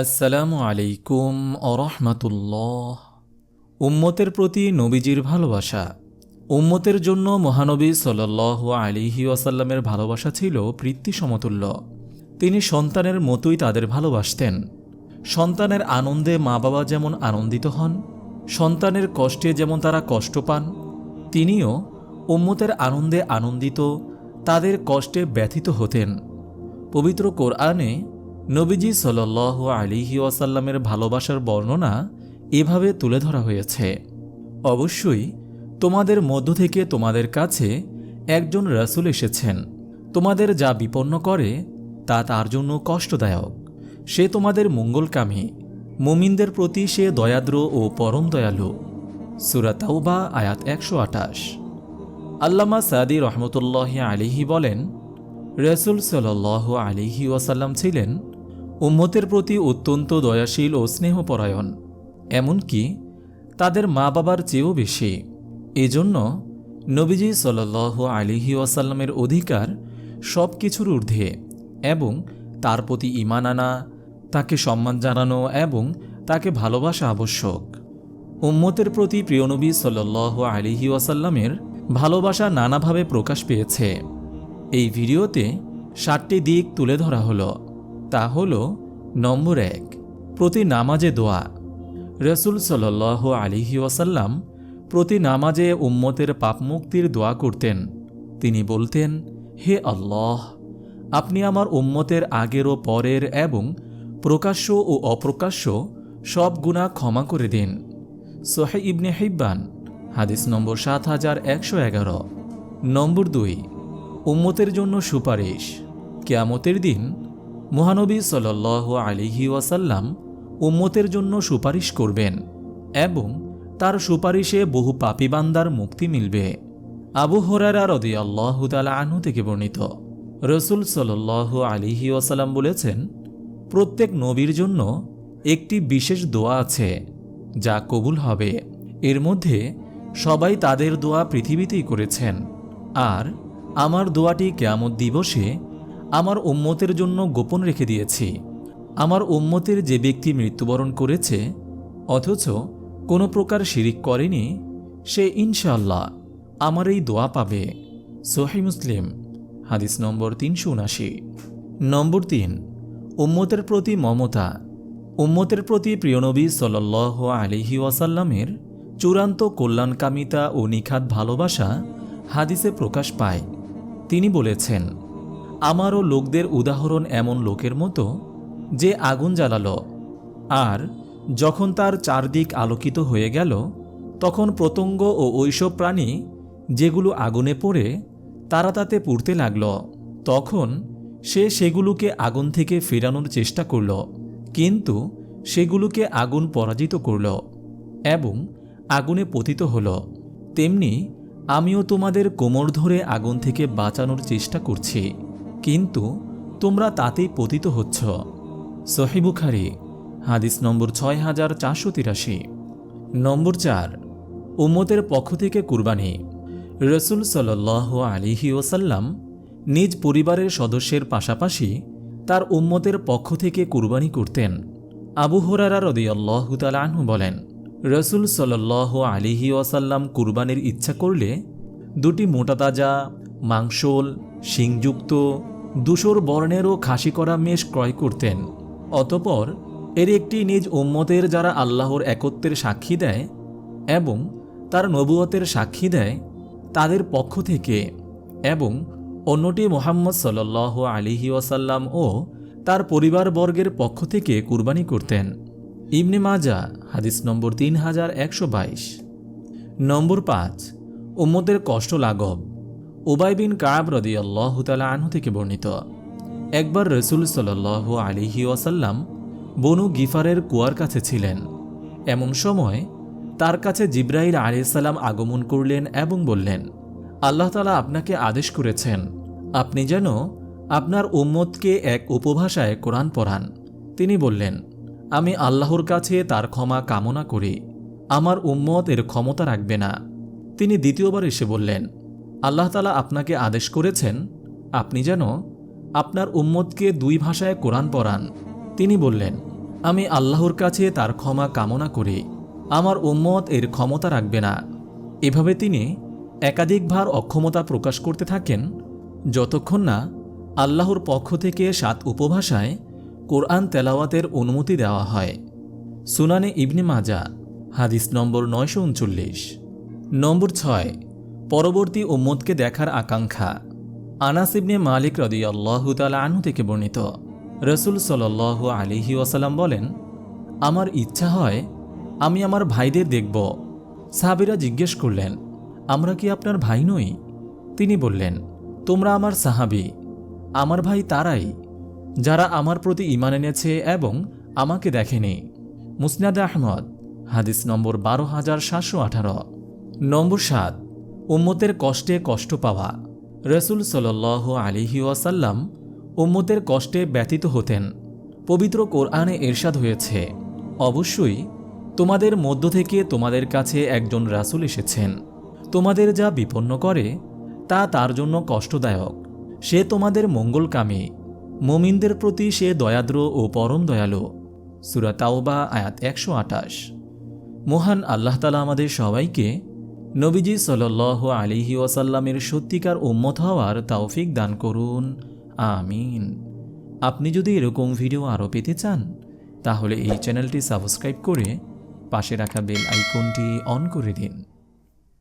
আসসালামু আলাইকুম আরহামাতুল্লাহ উম্মতের প্রতি নবীজির ভালোবাসা। উম্মতের জন্য মহানবী সাল্লাহ আলিহি ওয়াসাল্লামের ভালোবাসা ছিল বৃত্তি সমতুল্য। তিনি সন্তানের মতোই তাদের ভালোবাসতেন। সন্তানের আনন্দে মা বাবা যেমন আনন্দিত হন, সন্তানের কষ্টে যেমন তারা কষ্ট পান, তিনিও উম্মতের আনন্দে আনন্দিত, তাদের কষ্টে ব্যথিত হতেন। পবিত্র কোরআনে নবীজি সাল আলিহি ওয়াসাল্লামের ভালোবাসার বর্ণনা এভাবে তুলে ধরা হয়েছে। অবশ্যই, তোমাদের মধ্য থেকে তোমাদের কাছে একজন রাসূল এসেছেন। তোমাদের যা বিপন্ন করে, তা তার জন্য কষ্টদায়ক। সে তোমাদের মঙ্গলকামী। মুমিনদের প্রতি সে দয়াদ্র ও পরম দয়ালু। সুরাতাউবা আয়াত একশো আঠাশ। আল্লামা সাদি রহমতুল্লাহ আলিহি বলেন, রসুল সাল আলিহি ওয়াসাল্লাম ছিলেন উম্মতের প্রতি অত্যন্ত দয়াশীল ও স্নেহপরায়ণ, এমনকি তাদের মা বাবার চেয়েও বেশি। এজন্য নবীজি সাল আলিহি ওয়াসাল্লামের অধিকার সব কিছুর ঊর্ধ্বে এবং তার প্রতি ইমান আনা, তাকে সম্মান জানানো এবং তাকে ভালোবাসা আবশ্যক। উম্মতের প্রতি প্রিয়নবী সাল আলিহি ওয়াসাল্লামের ভালোবাসা নানাভাবে প্রকাশ পেয়েছে। এই ভিডিওতে ষাটটি দিক তুলে ধরা হলো। তা হল নম্বর এক, প্রতি নামাজে দোয়া। রসুল সাল আলিহি ওয়াসাল্লাম প্রতি নামাজে উম্মতের পাপমুক্তির দোয়া করতেন। তিনি বলতেন, হে আল্লাহ, আপনি আমার উম্মতের আগের ও পরের এবং প্রকাশ্য ও অপ্রকাশ্য সব গুণা ক্ষমা করে দিন। সোহে ইবনে হিব্বান, হাদিস নম্বর সাত হাজার একশো এগারো। নম্বর দুই, উম্মতের জন্য সুপারিশ। কেয়ামতের দিন মহানবী সাল আলিহি ওয়াসাল্লাম উম্মতের জন্য সুপারিশ করবেন এবং তার সুপারিশে বহু পাপিবান্দার মুক্তি মিলবে। আবু হরারা রদি আল্লাহ তালা আনহু থেকে বর্ণিত। রসুল সাল আলিহি ওয়াসাল্লাম বলেছেন, প্রত্যেক নবীর জন্য একটি বিশেষ দোয়া আছে, যা কবুল হবে। এর মধ্যে সবাই তাদের দোয়া পৃথিবীতেই করেছেন। আর আমার দোয়াটি কেয়ামত দিবসে আমার উম্মতের জন্য গোপন রেখে দিয়েছি। আমার উম্মতের যে ব্যক্তি মৃত্যুবরণ করেছে, অথচ কোনো প্রকার শিরিক করেনি, সে ইনশাল্লাহ আমার এই দোয়া পাবে। সোহি মুসলিম, হাদিস নম্বর তিনশো উনাশি। নম্বর তিন, উম্মতের প্রতি মমতা। উম্মতের প্রতি প্রিয়নবী সাল আলিহি ওয়াসাল্লামের চূড়ান্ত কল্যাণকামিতা ও নিখাত ভালোবাসা হাদিসে প্রকাশ পায়। তিনি বলেছেন আমারও লোকদের উদাহরণ এমন লোকের মতো যে আগুন জ্বালাল, আর যখন তার চারদিক আলোকিত হয়ে গেল, তখন প্রতঙ্গ ও ঐসব প্রাণী যেগুলো আগুনে পড়ে, তারা তাতে পুড়তে লাগল। তখন সে সেগুলোকে আগুন থেকে ফেরানোর চেষ্টা করল, কিন্তু সেগুলোকে আগুন পরাজিত করল এবং আগুনে পতিত হল। তেমনি আমিও তোমাদের কোমর ধরে আগুন থেকে বাঁচানোর চেষ্টা করছি। কিন্তু তোমরা তাতেই পতিত হচ্ছ। সহিবুখারি হাদিস নম্বর ছয় হাজার চারশো তিরাশি। নম্বর চার, উম্মতের পক্ষ থেকে কুরবানি। রসুল সাল আলিহি ওসাল্লাম নিজ পরিবারের সদস্যের পাশাপাশি তার উম্মতের পক্ষ থেকে কুরবানি করতেন। আবু হরারা রদিয়াল্লাহ আনহু বলেন, রসুল সাল আলিহি ওয়াসাল্লাম কুরবানির ইচ্ছা করলে দুটি মোটা তাজা, মাংসল শিংযুক্ত দুশোর বর্ণেরও খাসি করা মেষ ক্রয় করতেন। অতপর এর একটি নিজ উম্মতের যারা আল্লাহর একত্বের সাক্ষী দেয় এবং তার নবুয়তের সাক্ষী দেয় তাদের পক্ষ থেকে এবং অন্যটি মোহাম্মদ সাল আলিহি ওয়াসাল্লাম ও তার পরিবারবর্গের পক্ষ থেকে কুরবানি করতেন। ইবনে মাজা হাদিস নম্বর তিন হাজার একশো বাইশ। নম্বর পাঁচ উম্মদের কষ্ট লাঘব ওবাই বিন কাব রদি আল্লাহ তালা আনহু থেকে বর্ণিত। একবার রসুল সাল আলিহি ওয়াসাল্লাম বনু গিফারের কুয়ার কাছে ছিলেন। এমন সময় তার কাছে জিব্রাইল আলিয়াল্লাম আগমন করলেন এবং বললেন, আল্লাহ তালা আপনাকে আদেশ করেছেন, আপনি যেন আপনার উম্মতকে এক উপভাষায় কোরআন পড়ান। তিনি বললেন, আমি আল্লাহর কাছে তার ক্ষমা কামনা করি, আমার উম্মত এর ক্ষমতা রাখবে না। তিনি দ্বিতীয়বার এসে বললেন আল্লাহ তালা আপনাকে আদেশ করেছেন, আপনি যেন আপনার উম্মতকে দুই ভাষায় কোরআন পড়ান। তিনি বললেন, আমি আল্লাহর কাছে তার ক্ষমা কামনা করি, আমার উম্মত এর ক্ষমতা রাখবে না। এভাবে তিনি একাধিকবার অক্ষমতা প্রকাশ করতে থাকেন, যতক্ষণ না আল্লাহর পক্ষ থেকে সাত উপভাষায় কোরআন তেলাওয়াতের অনুমতি দেওয়া হয়। সুনানে ইবনে মাজা হাদিস নম্বর নয়শো উনচল্লিশ। নম্বর ছয় পরবর্তী উম্মতকে দেখার আকাঙ্ক্ষা। আনাস ইবনে মালিক রদি আল্লাহ তালা আনহু থেকে বর্ণিত। রসুল সাল আলিহি ওয়াসাল্লাম বলেন, আমার ইচ্ছা হয় আমি আমার ভাইদের দেখব। সাহাবিরা জিজ্ঞেস করলেন, আমরা কি আপনার ভাই নই? তিনি বললেন, তোমরা আমার সাহাবি। আমার ভাই তারাই, যারা আমার প্রতি ইমান এনেছে এবং আমাকে দেখেনি। মুসনাদ আহমদ, হাদিস নম্বর বারো হাজার সাতশো আঠারো। নম্বর সাত উম্মতের কষ্টে কষ্ট পাওয়া। রসুল সাল আলিহি ওয়াসাল্লাম উম্মতের কষ্টে ব্যতীত হতেন। পবিত্র কোরআনে এরশাদ হয়েছে, অবশ্যই তোমাদের মধ্য থেকে তোমাদের কাছে একজন রাসূল এসেছেন। তোমাদের যা বিপন্ন করে, তা তার জন্য কষ্টদায়ক। সে তোমাদের মঙ্গলকামী। মুমিনদের প্রতি সে দয়াদ্র ও পরম দয়ালু। সুরা তাওবা, আয়াত একশো আটাশ মহান আল্লাহতালা আমাদের সবাইকে নবীজি সাল আলিহি ওয়াসাল্লামের সত্যিকার উম্মত হওয়ার তাওফিক দান করুন। আমিন। আপনি যদি এরকম ভিডিও আরও পেতে চান, তাহলে এই চ্যানেলটি সাবস্ক্রাইব করে পাশে রাখা বেল আইকনটি অন করে দিন।